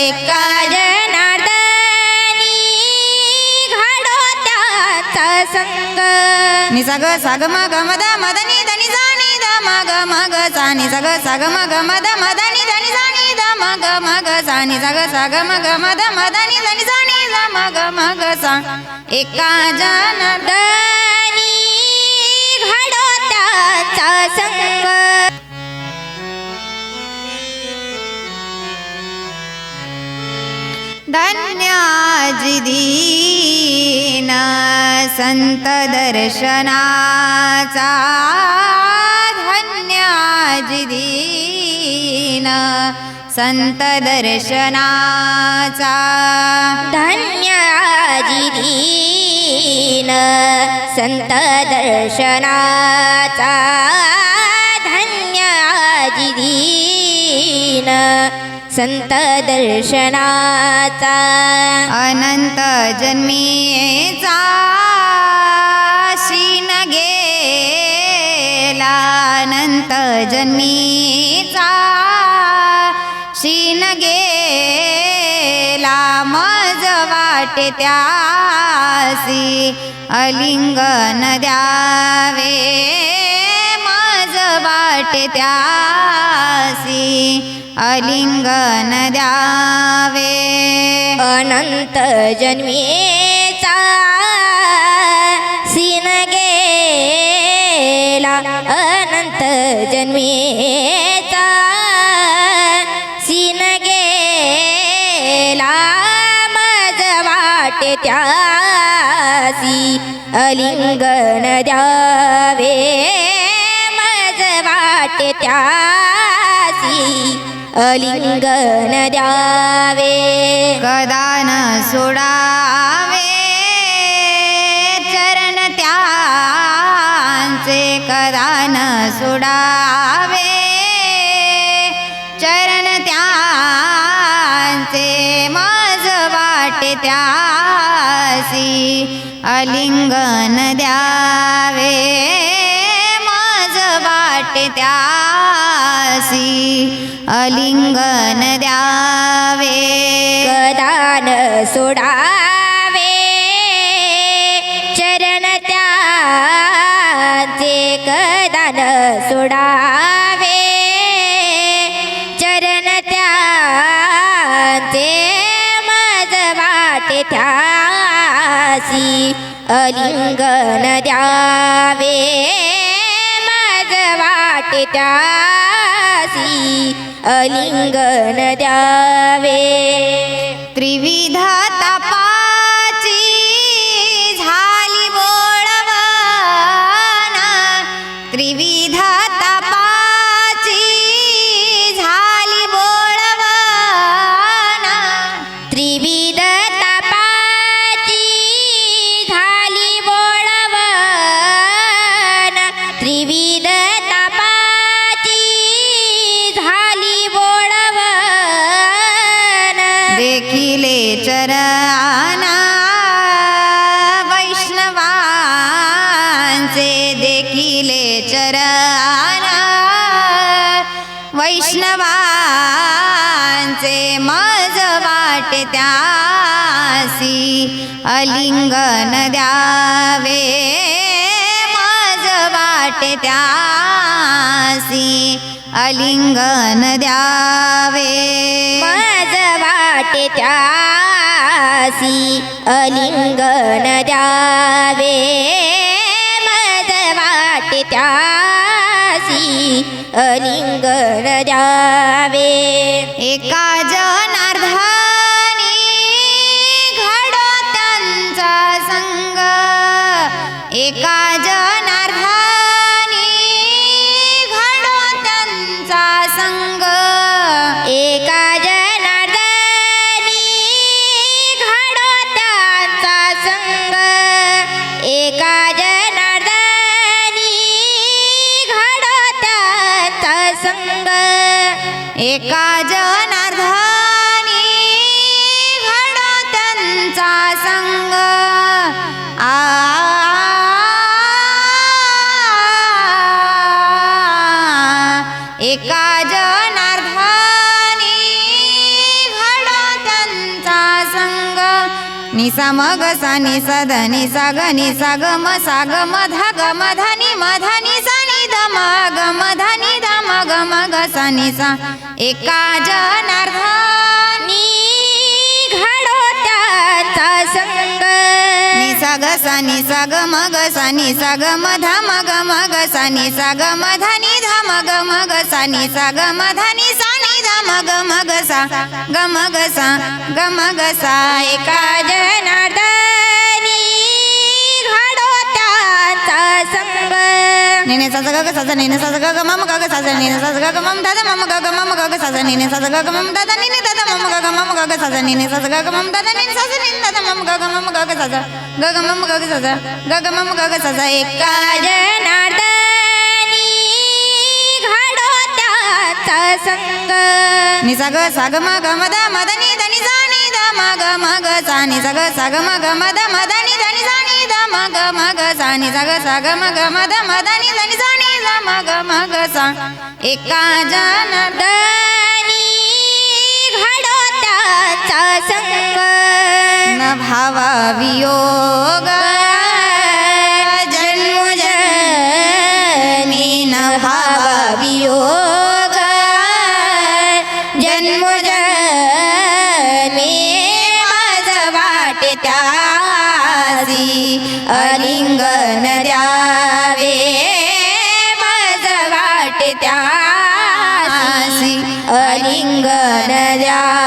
एका जनार्दनी घडो त्याचा संग. निसग सग मग मद मदनी धनी जानी द मग मग सानी सग सग मग मद मदनी धनी जानी द मग मग सानी सग सग मग मद मदनी धनी जानी द मग मग सा. एका जनार्दनी धन्याजी दीन संत दर्शनाचा धन्याजी दीन संत दर्शनाचा धन्याजी संत दर्शनाचा धन्याजी संत दर्शनाचा. अनंत जन्मीचा शीन गेला. अनंत जन्मीचा शीन गेला. मज वाटे त्यासी अलिंगन द्यावे. वाट त्यासी अलिंगन द्यावे. अनंत जन्मेचा सीन गेला. अनंत जन्मेचा सीन गेला. मज वाट त्यासी अलिंगन द्यावे. वाटे त्यासी अलिंगन द्यावे. कदान सोडावे. चरण त्यांचे कदान सोडावे. चरण त्यांचे माझ वाटे त्यासी अलिंगन द्या अलिंगन द्यावे. कदान सोडावे. चरण त्याचे कदान सोडावे. चरण त्याचे मज वाटे त्यासी अलिंगन द्यावे. मज वाटे त्या अलिंगन द्यावे. वैष्णवांचे मज वाटे त्यासी अलिंगन द्यावे. मज वाटे त्यासी अलिंगन द्यावे. मज वाटे त्यासी अलिंगन द्यावे. मज वाटे त्यासी अलिंगन द्यावे एका जनार्दनी एका जनार्धानी घडो त्यांचा संग आ एका जनार्धानी घडो निसा मग सा निसा ध निसा ग निसा ग म सा ग म धा ग म म सा एका जनार्धानी घडो संग. निसा ग सा निसा ग म सा निसा ग म धा म सा निसा ग म धा नि सा निसा ग म सा. नि ग म सा ग सा ग सा. एका जनार्दनी साजा सा साजा नेने सा ग ग मम ग ग सा ज नेने सा ग ग मम दा दा मामा ग ग मम ग ग सा ज नेने सा ग ग मम दा नेने दा दा मम ग ग मम ग ग सा नेने साजा ग ग मम दा दा नेने सा ज नेने दा दा मम ग ग मम ग ग सा ज ग ग मम ग सा एका जनार्दनी संग. नि सा ग सा ग म ग म द म द नि द नि सा नि मग मग म ग सा नि सा ग सा ग म ग म द नि द नि सा. नि सा नि सा सा एका जनार्दनी दनी घडो त्यांचा संग न भावा वियोग जन्म जनी न भावा वियोग. द्यावे माझ वाट त्यासी अलिंगन द्या.